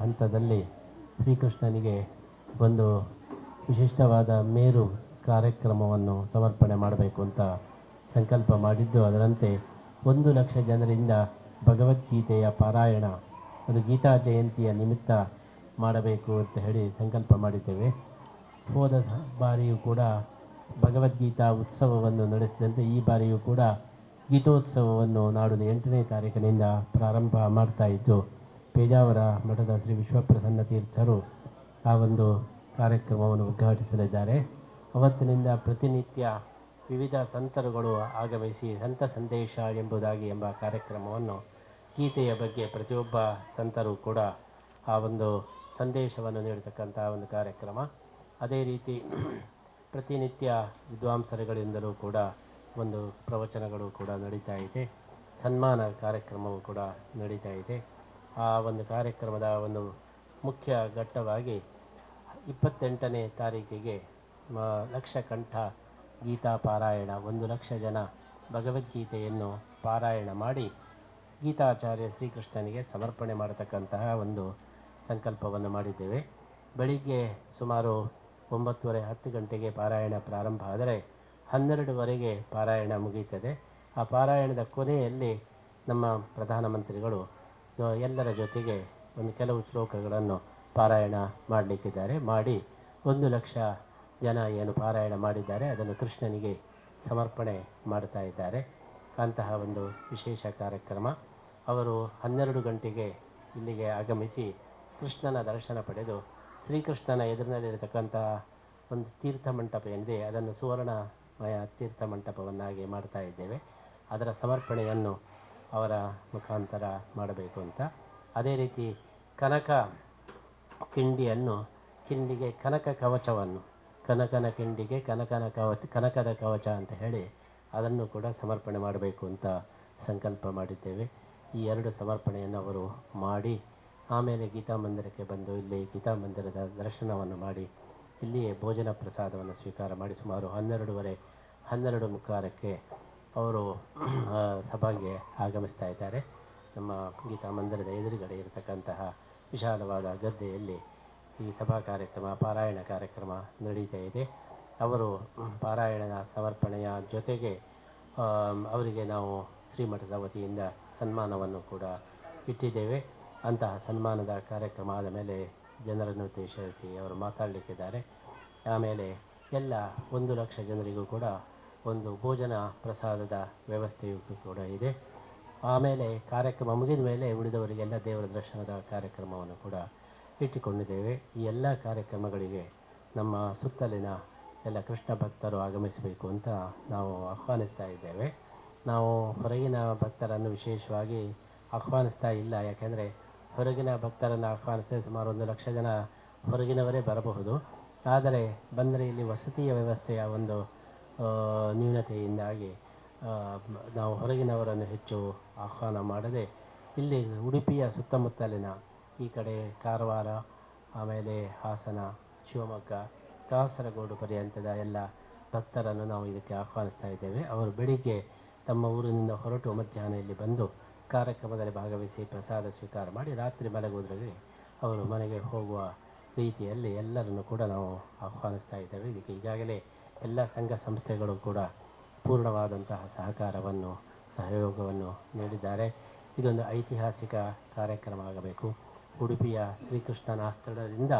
ಹಂತದಲ್ಲಿ ಶ್ರೀಕೃಷ್ಣನಿಗೆ ಒಂದು ವಿಶಿಷ್ಟವಾದ ಮೇರು ಕಾರ್ಯಕ್ರಮವನ್ನು ಸಮರ್ಪಣೆ ಮಾಡಬೇಕು ಅಂತ ಸಂಕಲ್ಪ ಮಾಡಿದ್ದು. ಅದರಂತೆ ಒಂದು ಲಕ್ಷ ಜನರಿಂದ ಭಗವದ್ಗೀತೆಯ ಪಾರಾಯಣ, ಅದು ಗೀತಾ ಜಯಂತಿಯ ನಿಮಿತ್ತ ಮಾಡಬೇಕು ಅಂತ ಹೇಳಿ ಸಂಕಲ್ಪ ಮಾಡಿದ್ದೇವೆ. ಹೋದ ಬಾರಿಯೂ ಕೂಡ ಭಗವದ್ಗೀತಾ ಉತ್ಸವವನ್ನು ನಡೆಸಿದಂತೆ ಈ ಬಾರಿಯೂ ಕೂಡ ಗೀತೋತ್ಸವವನ್ನು ನಾಡಿನ ಎಂಟನೇ ತಾರೀಕಿನಿಂದ ಪ್ರಾರಂಭ ಮಾಡ್ತಾ ಇದ್ದು ಪೇಜಾವರ ಮಠದ ಶ್ರೀ ವಿಶ್ವಪ್ರಸನ್ನ ತೀರ್ಥರು ಆ ಒಂದು ಕಾರ್ಯಕ್ರಮವನ್ನು ಉದ್ಘಾಟಿಸಲಿದ್ದಾರೆ. ಅವತ್ತಿನಿಂದ ಪ್ರತಿನಿತ್ಯ ವಿವಿಧ ಸಂತರುಗಳು ಆಗಮಿಸಿ ಸಂತ ಸಂದೇಶ ಎಂಬುದಾಗಿ ಎಂಬ ಕಾರ್ಯಕ್ರಮವನ್ನು ಗೀತೆಯ ಬಗ್ಗೆ ಪ್ರತಿಯೊಬ್ಬ ಸಂತರು ಕೂಡ ಆ ಒಂದು ಸಂದೇಶವನ್ನು ನೀಡತಕ್ಕಂಥ ಒಂದು ಕಾರ್ಯಕ್ರಮ. ಅದೇ ರೀತಿ ಪ್ರತಿನಿತ್ಯ ವಿದ್ವಾಂಸರುಗಳಿಂದಲೂ ಕೂಡ ಒಂದು ಪ್ರವಚನಗಳು ಕೂಡ ನಡೀತಾ ಇದೆ. ಸನ್ಮಾನ ಕಾರ್ಯಕ್ರಮವು ಕೂಡ ನಡೀತಾ ಇದೆ. ಆ ಒಂದು ಕಾರ್ಯಕ್ರಮದ ಒಂದು ಮುಖ್ಯ ಘಟ್ಟವಾಗಿ ಇಪ್ಪತ್ತೆಂಟನೇ ತಾರೀಕಿಗೆ ಮ ಲಕ್ಷ ಕಂಠ ಗೀತಾ ಪಾರಾಯಣ, ಒಂದು ಲಕ್ಷ ಜನ ಭಗವದ್ಗೀತೆಯನ್ನು ಪಾರಾಯಣ ಮಾಡಿ ಗೀತಾಚಾರ್ಯ ಶ್ರೀಕೃಷ್ಣನಿಗೆ ಸಮರ್ಪಣೆ ಮಾಡತಕ್ಕಂತಹ ಒಂದು ಸಂಕಲ್ಪವನ್ನು ಮಾಡಿದ್ದೇವೆ. ಬೆಳಿಗ್ಗೆ ಸುಮಾರು ಒಂಬತ್ತುವರೆ ಹತ್ತು ಗಂಟೆಗೆ ಪಾರಾಯಣ ಪ್ರಾರಂಭ ಆದರೆ ಹನ್ನೆರಡುವರೆಗೆ ಪಾರಾಯಣ ಮುಗಿಯುತ್ತದೆ. ಆ ಪಾರಾಯಣದ ಕೊನೆಯಲ್ಲಿ ನಮ್ಮ ಪ್ರಧಾನಮಂತ್ರಿಗಳು ಎಲ್ಲರ ಜೊತೆಗೆ ಒಂದು ಕೆಲವು ಶ್ಲೋಕಗಳನ್ನು ಪಾರಾಯಣ ಮಾಡಲಿಕ್ಕಿದ್ದಾರೆ. ಮಾಡಿ ಒಂದು ಲಕ್ಷ ಜನ ಏನು ಪಾರಾಯಣ ಮಾಡಿದ್ದಾರೆ, ಅದನ್ನು ಕೃಷ್ಣನಿಗೆ ಸಮರ್ಪಣೆ ಮಾಡ್ತಾ ಇದ್ದಾರೆ. ಅಂತಹ ಒಂದು ವಿಶೇಷ ಕಾರ್ಯಕ್ರಮ. ಅವರು ಹನ್ನೆರಡು ಗಂಟೆಗೆ ಇಲ್ಲಿಗೆ ಆಗಮಿಸಿ ಕೃಷ್ಣನ ದರ್ಶನ ಪಡೆದು ಶ್ರೀಕೃಷ್ಣನ ಎದುರಿನಲ್ಲಿರತಕ್ಕಂತಹ ಒಂದು ತೀರ್ಥ ಮಂಟಪ ಏನಿದೆ, ಅದನ್ನು ಸುವರ್ಣಮಯ ತೀರ್ಥ ಮಂಟಪವನ್ನಾಗಿ ಮಾಡ್ತಾ ಇದ್ದೇವೆ. ಅದರ ಸಮರ್ಪಣೆಯನ್ನು ಅವರ ಮುಖಾಂತರ ಮಾಡಬೇಕು ಅಂತ. ಅದೇ ರೀತಿ ಕನಕ ಕಿಂಡಿಯನ್ನು, ಕಿಂಡಿಗೆ ಕನಕ ಕವಚವನ್ನು, ಕನಕನ ಕಿಂಡಿಗೆ ಕನಕನ ಕವಚ, ಕನಕದ ಕವಚ ಅಂತ ಹೇಳಿ ಅದನ್ನು ಕೂಡ ಸಮರ್ಪಣೆ ಮಾಡಬೇಕು ಅಂತ ಸಂಕಲ್ಪ ಮಾಡಿದ್ದೇವೆ. ಈ ಎರಡು ಸಮರ್ಪಣೆಯನ್ನು ಅವರು ಮಾಡಿ ಆಮೇಲೆ ಗೀತಾ ಮಂದಿರಕ್ಕೆ ಬಂದು ಇಲ್ಲಿ ಗೀತಾ ಮಂದಿರದ ದರ್ಶನವನ್ನು ಮಾಡಿ ಇಲ್ಲಿಯೇ ಭೋಜನ ಪ್ರಸಾದವನ್ನು ಸ್ವೀಕಾರ ಮಾಡಿ ಸುಮಾರು ಹನ್ನೆರಡೂವರೆ, ಹನ್ನೆರಡು ಮುಕ್ಕಾಲಕ್ಕೆ ಅವರು ಸಭೆಗೆ ಆಗಮಿಸ್ತಾ ಇದ್ದಾರೆ. ನಮ್ಮ ಗೀತಾ ಮಂದಿರದ ಎದುರುಗಡೆ ಇರತಕ್ಕಂತಹ ವಿಶಾಲವಾದ ಗದ್ದೆಯಲ್ಲಿ ಈ ಸಭಾ ಕಾರ್ಯಕ್ರಮ, ಪಾರಾಯಣ ಕಾರ್ಯಕ್ರಮ ನಡೀತಾ ಇದೆ. ಅವರು ಪಾರಾಯಣದ ಸಮರ್ಪಣೆಯ ಜೊತೆಗೆ ಅವರಿಗೆ ನಾವು ಶ್ರೀಮಠದ ವತಿಯಿಂದ ಸನ್ಮಾನವನ್ನು ಕೂಡ ಇಟ್ಟಿದ್ದೇವೆ. ಅಂತಹ ಸನ್ಮಾನದ ಕಾರ್ಯಕ್ರಮ ಆದ ಮೇಲೆ ಜನರನ್ನು ಉದ್ದೇಶಿಸಿ ಅವರು ಮಾತಾಡಲಿಕ್ಕಿದ್ದಾರೆ. ಆಮೇಲೆ ಎಲ್ಲ ಒಂದು ಲಕ್ಷ ಜನರಿಗೂ ಕೂಡ ಒಂದು ಭೋಜನ ಪ್ರಸಾದದ ವ್ಯವಸ್ಥೆಯು ಕೂಡ ಇದೆ. ಆಮೇಲೆ ಕಾರ್ಯಕ್ರಮ ಮುಗಿದ ಮೇಲೆ ಉಳಿದವರಿಗೆಲ್ಲ ದೇವರ ದರ್ಶನದ ಕಾರ್ಯಕ್ರಮವನ್ನು ಕೂಡ ಇಟ್ಟುಕೊಂಡಿದ್ದೇವೆ. ಈ ಎಲ್ಲ ಕಾರ್ಯಕ್ರಮಗಳಿಗೆ ನಮ್ಮ ಸುತ್ತಲಿನ ಎಲ್ಲ ಕೃಷ್ಣ ಭಕ್ತರು ಆಗಮಿಸಬೇಕು ಅಂತ ನಾವು ಆಹ್ವಾನಿಸ್ತಾ ಇದ್ದೇವೆ. ನಾವು ಹೊರಗಿನ ಭಕ್ತರನ್ನು ವಿಶೇಷವಾಗಿ ಆಹ್ವಾನಿಸ್ತಾ ಇಲ್ಲ. ಯಾಕೆಂದರೆ ಹೊರಗಿನ ಭಕ್ತರನ್ನು ಆಹ್ವಾನಿಸಿದರೆ ಸುಮಾರು ಒಂದು ಲಕ್ಷ ಜನ ಹೊರಗಿನವರೇ ಬರಬಹುದು. ಆದರೆ ಬಂದರೆ ಇಲ್ಲಿ ವಸತಿಯ ವ್ಯವಸ್ಥೆಯ ಒಂದು ನ್ಯೂನತೆಯಿಂದಾಗಿ ನಾವು ಹೊರಗಿನವರನ್ನು ಹೆಚ್ಚು ಆಹ್ವಾನ ಮಾಡದೆ, ಇಲ್ಲಿ ಉಡುಪಿಯ ಸುತ್ತಮುತ್ತಲಿನ ಈ ಕಡೆ ಕಾರವಾರ, ಆಮೇಲೆ ಹಾಸನ, ಶಿವಮೊಗ್ಗ, ಕಾಸರಗೋಡು ಪರ್ಯಂತದ ಎಲ್ಲ ಭಕ್ತರನ್ನು ನಾವು ಇದಕ್ಕೆ ಆಹ್ವಾನಿಸ್ತಾ ಇದ್ದೇವೆ. ಅವರು ಬೆಳಿಗ್ಗೆ ತಮ್ಮ ಊರಿನಿಂದ ಹೊರಟು ಮಧ್ಯಾಹ್ನ ಇಲ್ಲಿ ಬಂದು ಕಾರ್ಯಕ್ರಮದಲ್ಲಿ ಭಾಗವಹಿಸಿ ಪ್ರಸಾದ ಸ್ವೀಕಾರ ಮಾಡಿ ರಾತ್ರಿ ಮಲಗುವುದರಲ್ಲಿ ಅವರು ಮನೆಗೆ ಹೋಗುವ ರೀತಿಯಲ್ಲಿ ಎಲ್ಲರನ್ನು ಕೂಡ ನಾವು ಆಹ್ವಾನಿಸ್ತಾ ಇದ್ದೇವೆ. ಇದಕ್ಕೆ ಈಗಾಗಲೇ ಎಲ್ಲ ಸಂಘ ಸಂಸ್ಥೆಗಳು ಕೂಡ ಪೂರ್ಣವಾದಂತಹ ಸಹಕಾರವನ್ನು, ಸಹಯೋಗವನ್ನು ನೀಡಿದ್ದಾರೆ. ಇದೊಂದು ಐತಿಹಾಸಿಕ ಕಾರ್ಯಕ್ರಮ ಆಗಬೇಕು ಉಡುಪಿಯ ಶ್ರೀಕೃಷ್ಣನಾಸ್ತ್ರದಿಂದ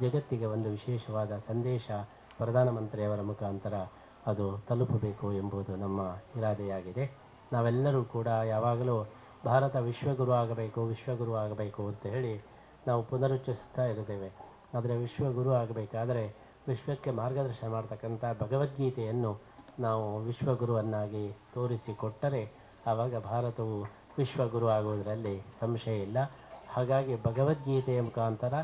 ಜಗತ್ತಿಗೆ ಒಂದು ವಿಶೇಷವಾದ ಸಂದೇಶ ಪ್ರಧಾನಮಂತ್ರಿಯವರ ಮುಖಾಂತರ ಅದು ತಲುಪಬೇಕು ಎಂಬುದು ನಮ್ಮ ಇರಾದೆಯಾಗಿದೆ. ನಾವೆಲ್ಲರೂ ಕೂಡ ಯಾವಾಗಲೂ ಭಾರತ ವಿಶ್ವಗುರು ಆಗಬೇಕು ವಿಶ್ವಗುರು ಆಗಬೇಕು ಅಂತ ಹೇಳಿ ನಾವು ಪುನರುಚ್ಚರಿಸ್ತಾ ಇರುತ್ತೇವೆ. ಆದರೆ ವಿಶ್ವಗುರು ಆಗಬೇಕಾದರೆ ವಿಶ್ವಕ್ಕೆ ಮಾರ್ಗದರ್ಶನ ಮಾಡ್ತಕ್ಕಂಥ ಭಗವದ್ಗೀತೆಯನ್ನು ನಾವು ವಿಶ್ವಗುರುವನ್ನಾಗಿ ತೋರಿಸಿಕೊಟ್ಟರೆ ಆವಾಗ ಭಾರತವು ವಿಶ್ವಗುರು ಆಗುವುದರಲ್ಲಿ ಸಂಶಯ ಇಲ್ಲ. ಹಾಗಾಗಿ ಭಗವದ್ಗೀತೆಯ ಮುಖಾಂತರ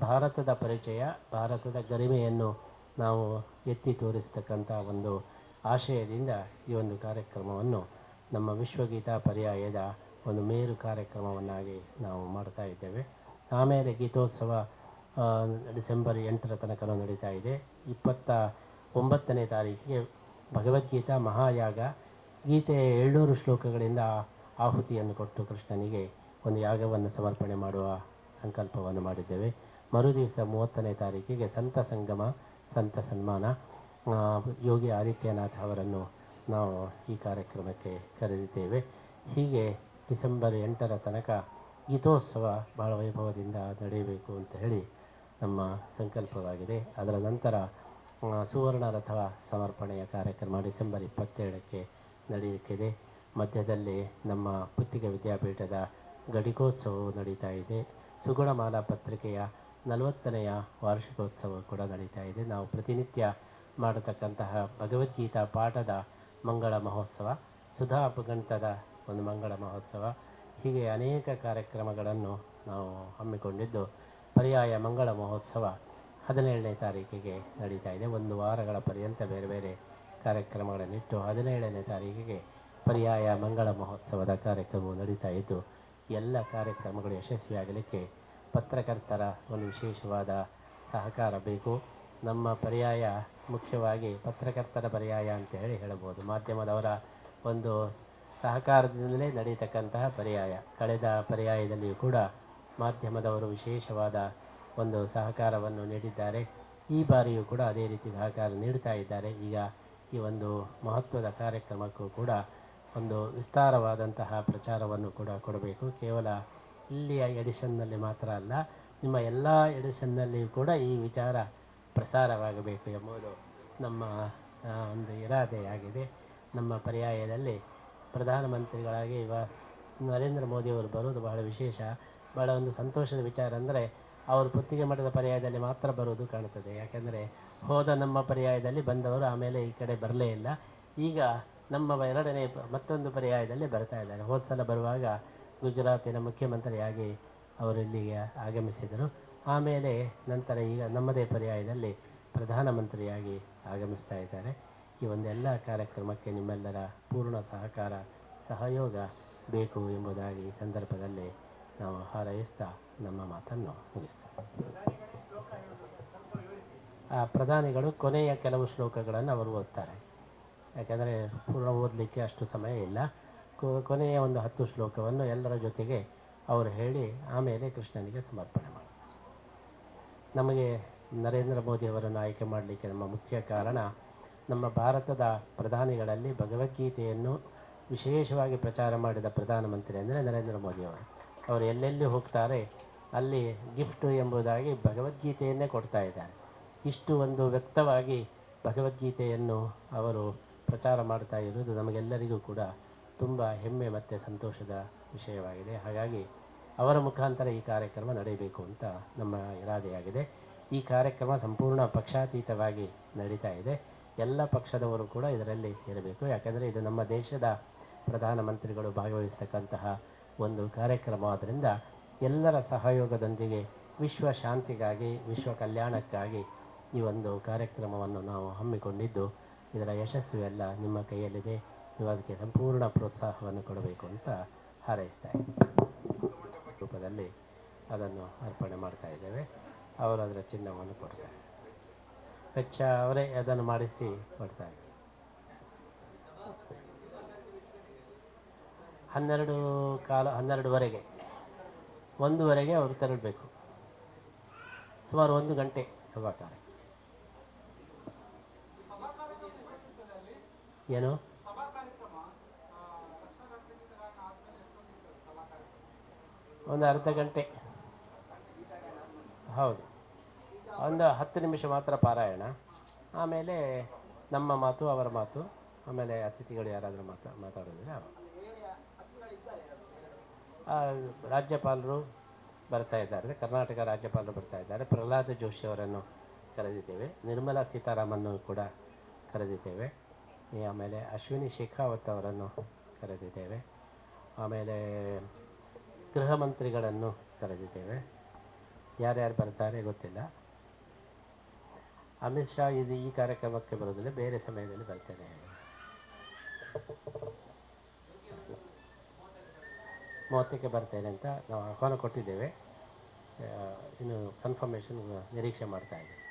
ಭಾರತದ ಪರಿಚಯ, ಭಾರತದ ಗರಿಮೆಯನ್ನು ನಾವು ಎತ್ತಿ ತೋರಿಸ್ತಕ್ಕಂಥ ಒಂದು ಆಶಯದಿಂದ ಈ ಒಂದು ಕಾರ್ಯಕ್ರಮವನ್ನು ನಮ್ಮ ವಿಶ್ವಗೀತಾ ಪರ್ಯಾಯದ ಒಂದು ಮೇರು ಕಾರ್ಯಕ್ರಮವನ್ನಾಗಿ ನಾವು ಮಾಡ್ತಾ ಇದ್ದೇವೆ. ಆಮೇಲೆ ಗೀತೋತ್ಸವ ಡಿಸೆಂಬರ್ ಎಂಟರ ತನಕ ನಡೀತಾ ಇದೆ. ಇಪ್ಪತ್ತ ಒಂಬತ್ತನೇ ತಾರೀಕಿಗೆ ಭಗವದ್ಗೀತಾ ಮಹಾಯಾಗ ಗೀತೆ ಏಳ್ನೂರು ಶ್ಲೋಕಗಳಿಂದ ಆಹುತಿಯನ್ನು ಕೊಟ್ಟು ಕೃಷ್ಣನಿಗೆ ಒಂದು ಯಾಗವನ್ನು ಸಮರ್ಪಣೆ ಮಾಡುವ ಸಂಕಲ್ಪವನ್ನು ಮಾಡಿದ್ದೇವೆ. ಮರುದಿವಸ ಮೂವತ್ತನೇ ತಾರೀಕಿಗೆ ಸಂತ ಸಂಗಮ, ಸಂತ ಸನ್ಮಾನ. ಯೋಗಿ ಆದಿತ್ಯನಾಥ್ ಅವರನ್ನು ನಾವು ಈ ಕಾರ್ಯಕ್ರಮಕ್ಕೆ ಕರೆದಿದ್ದೇವೆ. ಹೀಗೆ ಡಿಸೆಂಬರ್ ಎಂಟರ ತನಕ ಗೀತೋತ್ಸವ ಬಹಳ ವೈಭವದಿಂದ ನಡೆಯಬೇಕು ಅಂತ ಹೇಳಿ ನಮ್ಮ ಸಂಕಲ್ಪವಾಗಿದೆ. ಅದರ ನಂತರ ಸುವರ್ಣ ರಥ ಸಮರ್ಪಣೆಯ ಕಾರ್ಯಕ್ರಮ ಡಿಸೆಂಬರ್ ಇಪ್ಪತ್ತೇಳಕ್ಕೆ ನಡೆಯುತ್ತಿದೆ ಮಧ್ಯದಲ್ಲಿ ನಮ್ಮ ಪುತ್ತಿಗ ವಿದ್ಯಾಪೀಠದ ಘಟಿಕೋತ್ಸವವು ನಡೀತಾ ಇದೆ. ಸುಗುಣಮಾಲಾ ಪತ್ರಿಕೆಯ ನಲವತ್ತನೆಯ ವಾರ್ಷಿಕೋತ್ಸವ ಕೂಡ ನಡೀತಾ ಇದೆ. ನಾವು ಪ್ರತಿನಿತ್ಯ ಮಾಡತಕ್ಕಂತಹ ಭಗವದ್ಗೀತಾ ಪಾಠದ ಮಂಗಳ ಮಹೋತ್ಸವ, ಸುಧಾ ಅಪಗಂತದ ಒಂದು ಮಂಗಳ ಮಹೋತ್ಸವ, ಹೀಗೆ ಅನೇಕ ಕಾರ್ಯಕ್ರಮಗಳನ್ನು ನಾವು ಹಮ್ಮಿಕೊಂಡಿದ್ದು ಪರ್ಯಾಯ ಮಂಗಳ ಮಹೋತ್ಸವ ಹದಿನೇಳನೇ ತಾರೀಕಿಗೆ ನಡೀತಾ ಇದೆ. ಒಂದು ವಾರಗಳ ಪರ್ಯಂತ ಬೇರೆ ಬೇರೆ ಕಾರ್ಯಕ್ರಮಗಳನ್ನಿಟ್ಟು ಹದಿನೇಳನೇ ತಾರೀಕಿಗೆ ಪರ್ಯಾಯ ಮಂಗಳ ಮಹೋತ್ಸವದ ಕಾರ್ಯಕ್ರಮವು ನಡೀತಾ ಇದ್ದು, ಎಲ್ಲ ಕಾರ್ಯಕ್ರಮಗಳು ಯಶಸ್ವಿಯಾಗಲಿಕ್ಕೆ ಪತ್ರಕರ್ತರ ಒಂದು ವಿಶೇಷವಾದ ಸಹಕಾರ ಬೇಕು. ನಮ್ಮ ಪರ್ಯಾಯ ಮುಖ್ಯವಾಗಿ ಪತ್ರಕರ್ತರ ಪರ್ಯಾಯ ಅಂತ ಹೇಳಿ ಹೇಳಬಹುದು. ಮಾಧ್ಯಮದವರ ಒಂದು ಸಹಕಾರದಿಂದಲೇ ನಡೀತಕ್ಕಂತಹ ಪರ್ಯಾಯ. ಕಳೆದ ಪರ್ಯಾಯದಲ್ಲಿಯೂ ಕೂಡ ಮಾಧ್ಯಮದವರು ವಿಶೇಷವಾದ ಒಂದು ಸಹಕಾರವನ್ನು ನೀಡಿದ್ದಾರೆ. ಈ ಬಾರಿಯೂ ಕೂಡ ಅದೇ ರೀತಿ ಸಹಕಾರ ನೀಡ್ತಾ ಇದ್ದಾರೆ. ಈಗ ಈ ಒಂದು ಮಹತ್ವದ ಕಾರ್ಯಕ್ರಮಕ್ಕೂ ಕೂಡ ಒಂದು ವಿಸ್ತಾರವಾದಂತಹ ಪ್ರಚಾರವನ್ನು ಕೂಡ ಕೊಡಬೇಕು. ಕೇವಲ ಇಲ್ಲಿಯ ಎಡಿಷನ್ನಲ್ಲಿ ಮಾತ್ರ ಅಲ್ಲ, ನಿಮ್ಮ ಎಲ್ಲ ಎಡಿಷನ್ನಲ್ಲಿಯೂ ಕೂಡ ಈ ವಿಚಾರ ಪ್ರಸಾರವಾಗಬೇಕು ಎಂಬುದು ನಮ್ಮ ಒಂದು ಇರಾದೆಯಾಗಿದೆ. ನಮ್ಮ ಪರ್ಯಾಯದಲ್ಲಿ ಪ್ರಧಾನಮಂತ್ರಿಗಳಾಗಿ ಇವ ನರೇಂದ್ರ ಮೋದಿಯವರು ಬರೋದು ಬಹಳ ವಿಶೇಷ. ಬಹಳ ಒಂದು ಸಂತೋಷದ ವಿಚಾರ ಅಂದರೆ ಅವರು ಪುತ್ತಿಗೆ ಮಠದ ಪರ್ಯಾಯದಲ್ಲಿ ಮಾತ್ರ ಬರುವುದು ಕಾಣುತ್ತದೆ. ಯಾಕೆಂದರೆ ಹೋದ ನಮ್ಮ ಪರ್ಯಾಯದಲ್ಲಿ ಬಂದವರು ಆಮೇಲೆ ಈ ಕಡೆ ಬರಲೇ ಇಲ್ಲ. ಈಗ ನಮ್ಮ ಎರಡನೇ ಮತ್ತೊಂದು ಪರ್ಯಾಯದಲ್ಲಿ ಬರ್ತಾ ಇದ್ದಾರೆ. ಹೋದ ಸಲ ಬರುವಾಗ ಗುಜರಾತಿನ ಮುಖ್ಯಮಂತ್ರಿಯಾಗಿ ಅವರು ಇಲ್ಲಿಗೆ ಆಗಮಿಸಿದರು. ಆಮೇಲೆ ನಂತರ ಈಗ ನಮ್ಮದೇ ಪರ್ಯಾಯದಲ್ಲಿ ಪ್ರಧಾನಮಂತ್ರಿಯಾಗಿ ಆಗಮಿಸ್ತಾ ಇದ್ದಾರೆ. ಈ ಒಂದೆಲ್ಲ ಕಾರ್ಯಕ್ರಮಕ್ಕೆ ನಿಮ್ಮೆಲ್ಲರ ಪೂರ್ಣ ಸಹಕಾರ, ಸಹಯೋಗ ಬೇಕು ಎಂಬುದಾಗಿ ಈ ಸಂದರ್ಭದಲ್ಲಿ ನಾವು ಹಾರೈಸ್ತಾ ನಮ್ಮ ಮಾತನ್ನು ಮುಗಿಸ್ತೇವೆ ಆ ಪ್ರಧಾನಿಗಳು ಕೊನೆಯ ಕೆಲವು ಶ್ಲೋಕಗಳನ್ನು ಅವರು ಓದ್ತಾರೆ. ಯಾಕೆಂದರೆ ಪೂರ್ಣ ಓದಲಿಕ್ಕೆ ಅಷ್ಟು ಸಮಯ ಇಲ್ಲ. ಕೊನೆಯ ಒಂದು ಹತ್ತು ಶ್ಲೋಕವನ್ನು ಎಲ್ಲರ ಜೊತೆಗೆ ಅವರು ಹೇಳಿ ಆಮೇಲೆ ಕೃಷ್ಣನಿಗೆ ಸಮರ್ಪಣೆ ಮಾಡಿ ನಮಗೆ ನರೇಂದ್ರ ಮೋದಿ ಅವರನ್ನು ಆಯ್ಕೆ ಮಾಡಲಿಕ್ಕೆ ನಮ್ಮ ಮುಖ್ಯ ಕಾರಣ ನಮ್ಮ ಭಾರತದ ಪ್ರಧಾನಿಗಳಲ್ಲಿ ಭಗವದ್ಗೀತೆಯನ್ನು ವಿಶೇಷವಾಗಿ ಪ್ರಚಾರ ಮಾಡಿದ ಪ್ರಧಾನಮಂತ್ರಿ ಅಂದರೆ ನರೇಂದ್ರ ಮೋದಿ ಅವರು ಎಲ್ಲೆಲ್ಲಿ ಹೋಗ್ತಾರೆ, ಅಲ್ಲಿ ಗಿಫ್ಟ್ ಎಂಬುದಾಗಿ ಭಗವದ್ಗೀತೆಯನ್ನೇ ಕೊಡ್ತಾ ಇದ್ದಾರೆ. ಇಷ್ಟು ಒಂದು ವ್ಯಕ್ತವಾಗಿ ಭಗವದ್ಗೀತೆಯನ್ನು ಅವರು ಪ್ರಚಾರ ಮಾಡ್ತಾ ಇರುವುದು ನಮಗೆಲ್ಲರಿಗೂ ಕೂಡ ತುಂಬ ಹೆಮ್ಮೆ ಮತ್ತು ಸಂತೋಷದ ವಿಷಯವಾಗಿದೆ. ಹಾಗಾಗಿ ಅವರ ಮುಖಾಂತರ ಈ ಕಾರ್ಯಕ್ರಮ ನಡೆಯಬೇಕು ಅಂತ ನಮ್ಮ ಇರಾದೆಯಾಗಿದೆ. ಈ ಕಾರ್ಯಕ್ರಮ ಸಂಪೂರ್ಣ ಪಕ್ಷಾತೀತವಾಗಿ ನಡೀತಾ ಇದೆ. ಎಲ್ಲ ಪಕ್ಷದವರು ಕೂಡ ಇದರಲ್ಲಿ ಸೇರಬೇಕು. ಯಾಕೆಂದರೆ ಇದು ನಮ್ಮ ದೇಶದ ಪ್ರಧಾನಮಂತ್ರಿಗಳು ಭಾಗವಹಿಸ್ತಕ್ಕಂತಹ ಒಂದು ಕಾರ್ಯಕ್ರಮ ಆದ್ದರಿಂದ ಎಲ್ಲರ ಸಹಯೋಗದೊಂದಿಗೆ ವಿಶ್ವ ಶಾಂತಿಗಾಗಿ, ವಿಶ್ವ ಕಲ್ಯಾಣಕ್ಕಾಗಿ ಈ ಒಂದು ಕಾರ್ಯಕ್ರಮವನ್ನು ನಾವು ಹಮ್ಮಿಕೊಂಡಿದ್ದು, ಇದರ ಯಶಸ್ಸು ಎಲ್ಲ ನಿಮ್ಮ ಕೈಯಲ್ಲಿದೆ. ನೀವು ಅದಕ್ಕೆ ಸಂಪೂರ್ಣ ಪ್ರೋತ್ಸಾಹವನ್ನು ಕೊಡಬೇಕು ಅಂತ ಹಾರೈಸ್ತಾ ಇದ್ದೀನಿ. ರೂಪದಲ್ಲಿ ಅದನ್ನು ಅರ್ಪಣೆ ಮಾಡ್ತಾ ಇದ್ದೇವೆ. ಅವರು ಅದರ ಚಿನ್ನವನ್ನು ಕೊಡ್ತಾರೆ. ವೆಚ್ಚ ಅವರೇ ಅದನ್ನು ಮಾಡಿಸಿ ಕೊಡ್ತಾರೆ. ಹನ್ನೆರಡು ಕಾಲ, ಹನ್ನೆರಡುವರೆಗೆ, ಒಂದುವರೆಗೆ ಅವರು ತೆರಳಬೇಕು. ಸುಮಾರು ಒಂದು ಗಂಟೆ ಸಭಾ ಏನು? ಒಂದು ಅರ್ಧ ಗಂಟೆ. ಹೌದು. ಒಂದು ಹತ್ತು ನಿಮಿಷ ಮಾತ್ರ ಪಾರಾಯಣ. ಆಮೇಲೆ ನಮ್ಮ ಮಾತು, ಅವರ ಮಾತು, ಆಮೇಲೆ ಅತಿಥಿಗಳು ಯಾರಾದರೂ ಮಾತಾ ಮಾತಾಡೋದಿಲ್ಲ ರಾಜ್ಯಪಾಲರು ಬರ್ತಾ ಇದ್ದಾರೆ, ಕರ್ನಾಟಕ ರಾಜ್ಯಪಾಲರು ಬರ್ತಾ ಇದ್ದಾರೆ, ಪ್ರಹ್ಲಾದ ಜೋಶಿ ಅವರನ್ನು ಕರೆದಿದ್ದೇವೆ, ನಿರ್ಮಲಾ ಸೀತಾರಾಮನ್ ಕೂಡ ಕರೆದಿದ್ದೇವೆ ಆಮೇಲೆ ಅಶ್ವಿನಿ ಶೇಖಾವತ್ ಅವರನ್ನು ಕರೆದಿದ್ದೇವೆ, ಆಮೇಲೆ ಗೃಹ ಮಂತ್ರಿಗಳನ್ನು ಕರೆದಿದ್ದೇವೆ. ಯಾರ್ಯಾರು ಬರ್ತಾರೆ ಗೊತ್ತಿಲ್ಲ. ಅಮಿತ್ ಶಾ ಇದು ಈ ಕಾರ್ಯಕ್ರಮಕ್ಕೆ ಬರೋದಿಲ್ಲ ಬೇರೆ ಸಮಯದಲ್ಲಿ ಬರ್ತೇನೆ ಮೂವತ್ತಕ್ಕೆ ಬರ್ತೇನೆ ಅಂತ ನಾವು ಆಹ್ವಾನ ಕೊಟ್ಟಿದ್ದೇವೆ. ಇನ್ನು ಕನ್ಫರ್ಮೇಷನ್ ನಿರೀಕ್ಷೆ ಮಾಡ್ತಾ ಇದ್ದೀವಿ.